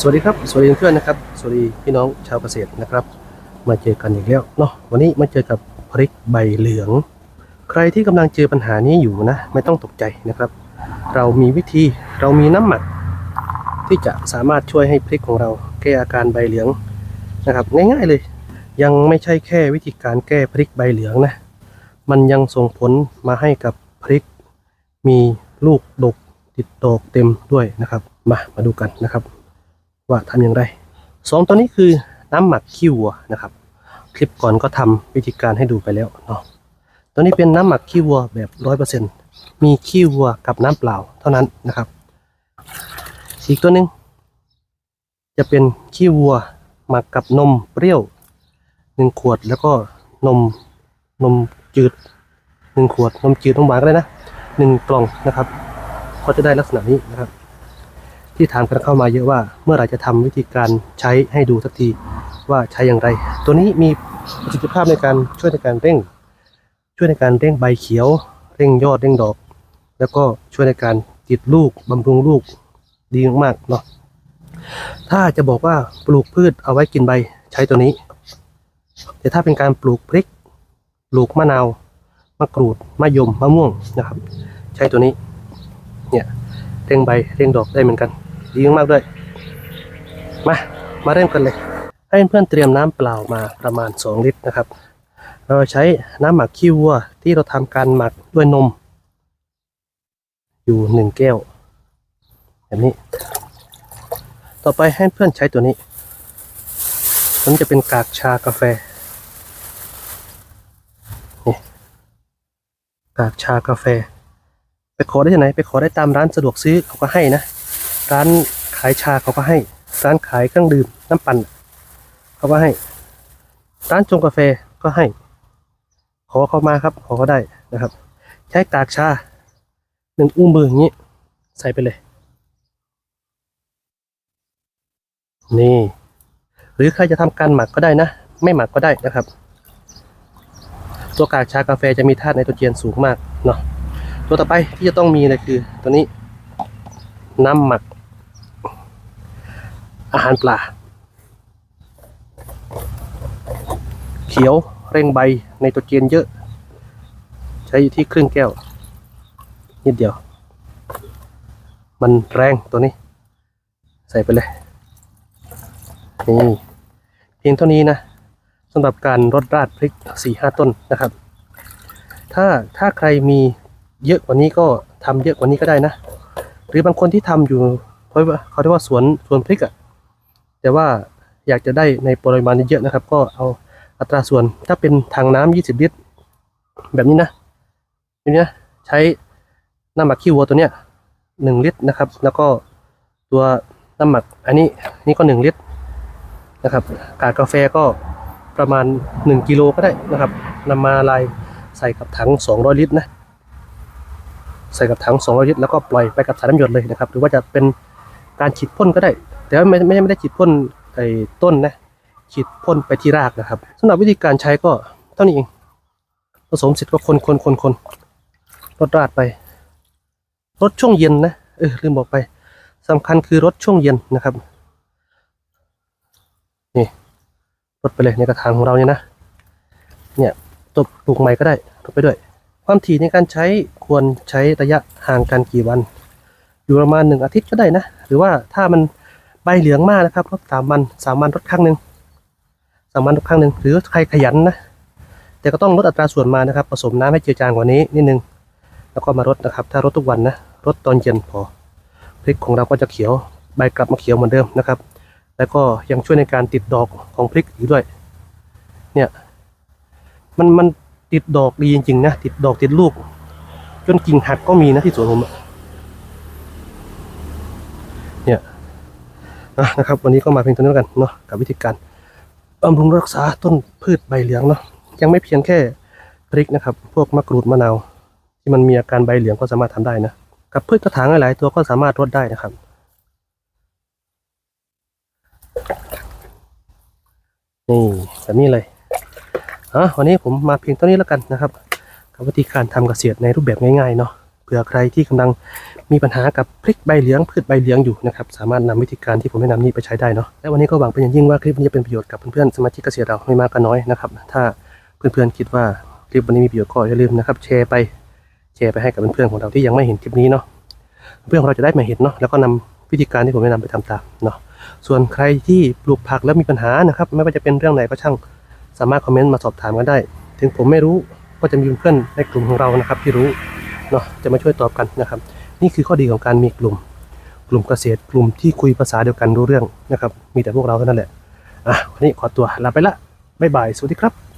สวัสดีครับ สวัสดีเพื่อนนะครับ สวัสดีพี่น้องชาวเกษตรนะครับ มาเจอกันอีกแล้วเนาะวันนี้มาเจอกับพริกใบเหลือง ใครที่กำลังเจอปัญหานี้อยู่นะ ไม่ต้องตกใจนะครับ เรามีวิธีเรามีน้ำหมัก ที่จะสามารถช่วยให้พริกของเราแก้อาการใบเหลืองนะครับ ง่ายๆเลย ยังไม่ใช่แค่วิธีการแก้พริกใบเหลืองนะ มันยังส่งผลมาให้กับพริก มีลูกดกติดดอกเต็มด้วยนะครับ มามาดูกันนะครับ ว่าทำอย่างไรสองตัวนี้คือน้ำหมักขี้วัวนะครับ คลิปก่อนก็ทำวิธีการให้ดูไปแล้วเนาะตัวนี้เป็นน้ำหมักขี้วัวแบบร้อยเปอร์เซ็นมีขี้วัวกับน้ำเปล่าเท่านั้นนะครับ อีกตัวหนึ่งจะเป็นขี้วัวหมักกับนมเปรี้ยวหนึ่งขวดแล้วก็นมนมจืดหนึ่งขวดนมจืดนมหวานก็ได้นะหนึ่งกล่องนะครับ ก็จะได้ลักษณะนี้นะครับ ที่ถามกันเข้ามาเยอะว่าเมื่อไหร่จะทำวิธีการใช้ให้ดูสักทีว่าใช้อย่างไร ตัวนี้มีประสิทธิภาพในการช่วยในการเร่ง ช่วยในการเร่งใบเขียว เร่งยอดเร่งดอก แล้วก็ช่วยในการติดลูกบำรุงลูกดีมากๆเนาะถ้าจะบอกว่าปลูกพืชเอาไว้กินใบใช้ตัวนี้ แต่ถ้าเป็นการปลูกพริกปลูกมะนาวมะกรูดมะยมมะม่วงนะครับ ใช้ตัวนี้เนี่ยเร่งใบเร่งดอกได้เหมือนกัน ดีมากด้วยมา มาเริ่มกันเลย ให้เพื่อนเตรียมน้ำเปล่ามาประมาณ 2 ลิตรนะครับ เราใช้น้ำหมักขี้วัวที่เราทำการหมักด้วยนม อยู่หนึ่งแก้ว แบบนี้ ต่อไปให้เพื่อนใช้ตัวนี้ มันจะเป็นกากชากาแฟนี่กากชากาแฟ ไปขอได้ที่ไหน ไปขอได้ตามร้านสะดวกซื้อเขาก็ให้นะ ร้านขายชาเขาก็ให้ ร้านขายเครื่องดื่มน้ำปั่นเขาก็ให้ ร้านชงกาแฟก็ให้ ขอเขามาครับ ขอเขาได้นะครับ ใช้กากชาหนึ่งอุ้งมืออย่างนี้ ใส่ไปเลย นี่ หรือใครจะทำการหมักก็ได้นะ ไม่หมักก็ได้นะครับ ตัวกากชากาแฟจะมีธาตุไนโตรเจนสูงมากเนาะตัวต่อไปที่จะต้องมีเลยคือตัวนี้น้ำหมัก อาหารปลา เขียวเร่งใบในตัวเจียนเยอะ ใช้อยู่ที่ครึ่งแก้ว นิดเดียว มันแรงตัวนี้ ใส่ไปเลยนี่เพียงเท่านี้นะสำหรับการรดราดพริกสี่ห้าต้นนะครับ ถ้าถ้าใครมีเยอะกว่านี้ก็ทำเยอะกว่านี้ก็ได้นะ หรือบางคนที่ทำอยู่เพราะเขาเรียกว่าสวนสวนพริกอะ่ะ แต่ว่าอยากจะได้ในปริมาณเยอะนะครับ ก็เอาอัตราส่วนถ้าเป็นทางน้ำยี่สิบลิตร แบบนี้นะแบบนี้นะใช้น้ำหมักขี้วัวตัวเนี้ยหนึ่งลิตรนะครับ แล้วก็ตัวน้ำหมักอันนี้นี่ก็หนึ่งลิตรนะครับกากกาแฟก็ประมาณหนึ่งกิโลก็ได้นะครับนำมาลายใส่กับถังสองร้อยลิตรนะใส่กับถัง 200 ลิตรแล้วก็ปล่อยไปกับสายน้ำหยดเลยนะครับ หรือว่าจะเป็นการฉีดพ่นก็ได้ แต่ว่าไม่ไม่ไม่ได้ฉีดพ่นไอ้ต้นนะฉีดพ่นไปที่รากนะครับสำหรับวิธีการใช้ก็เท่านี้เองผสมเสร็จก็คนคนคนคนรดราดไปรดช่วงเย็นนะเออลืมบอกไปสำคัญคือรดช่วงเย็นนะครับนี่รดไปเลยในกระถางของเราเนี่ยนะเนี่ยตบปลูกใหม่ก็ได้รดไปด้วย ความถี่ในการใช้ควรใช้ระยะห่างกันกี่วัน อยู่ประมาณหนึ่งอาทิตย์ก็ได้นะ หรือว่าถ้ามัน ใบเหลืองมากนะครับรดสามวันสามวันรดครั้งหนึ่งสามวันรดครั้งหนึ่งหรือใครขยันนะแต่ก็ต้องลดอัตราส่วนมานะครับ ผสมน้ำให้เจือจางกว่านี้นิดนึง แล้วก็มารดนะครับ ถ้ารดทุกวันนะรดตอนเย็นพอพริกของเราก็จะเขียวใบกลับมาเขียวเหมือนเดิมนะครับ แล้วก็ยังช่วยในการติดดอกของพริกอีกด้วย เนี่ย มันมันติดดอกดีจริงๆนะติดดอกติดลูก จนกิ่งหักก็มีนะที่สวนผมอะเนี่ยอะ นะครับ วันนี้ก็มาเพียงเท่านี้แล้วกันเนาะกับวิธีการบำรุงรักษาต้นพืชใบเหลืองเนาะยังไม่เพียงแค่พริกนะครับ พวกมะกรูดมะนาวที่มันมีอาการใบเหลืองก็สามารถทำได้นะกับพืชกระถางหลายตัวก็สามารถรดได้นะครับนี่แบบนี้เลยอะวันนี้ผมมาเพียงเท่านี้แล้วกันนะครับ กับวิธีการทำเกษตรในรูปแบบง่ายๆเนาะ ผื่อใครที่กำลังมีปัญหากับพริกใบเหลืองพืชใบเหลืองอยู่นะครับสามารถนำวิธีการที่ผมแนะนำนี้ไปใช้ได้เนาะและวันนี้ก็หวังเป็นอย่างยิ่งว่าคลิปนี้จะเป็นประโยชน์กับเพื่อนๆสมาชิกเกษตรเราไม่มากก็น้อยนะครับถ้าเพื่อนๆคิดว่าคลิปวันนี้มีประโยชน์ก็อย่าลืมนะครับแชร์ไปแชร์ไปให้กับเพื่อนๆของเราที่ยังไม่เห็นคลิปนี้เนาะเพื่อนของเราจะได้มาเห็นเนาะแล้วก็นำวิธีการที่ผมแนะนำไปทำตามเนาะส่วนใครที่ปลูกผักแล้วมีปัญหานะครับไม่ว่าจะเป็นเรื่องไหนก็ช่างสามารถคอมเมนต์มาสอบถามกันได้ ถึงผมไม่รู้ก็จะมีเพื่อนในกลุ่มของเรานะครับที่รู้ เนาะจะมาช่วยตอบกันนะครับ นี่คือข้อดีของการมีกลุ่ม กลุ่มเกษตรกลุ่มที่คุยภาษาเดียวกันรู้เรื่องนะครับ มีแต่พวกเราเท่านั้นแหละอะวันนี้ขอตัวลาไปละบ๊ายบายสวัสดีครับ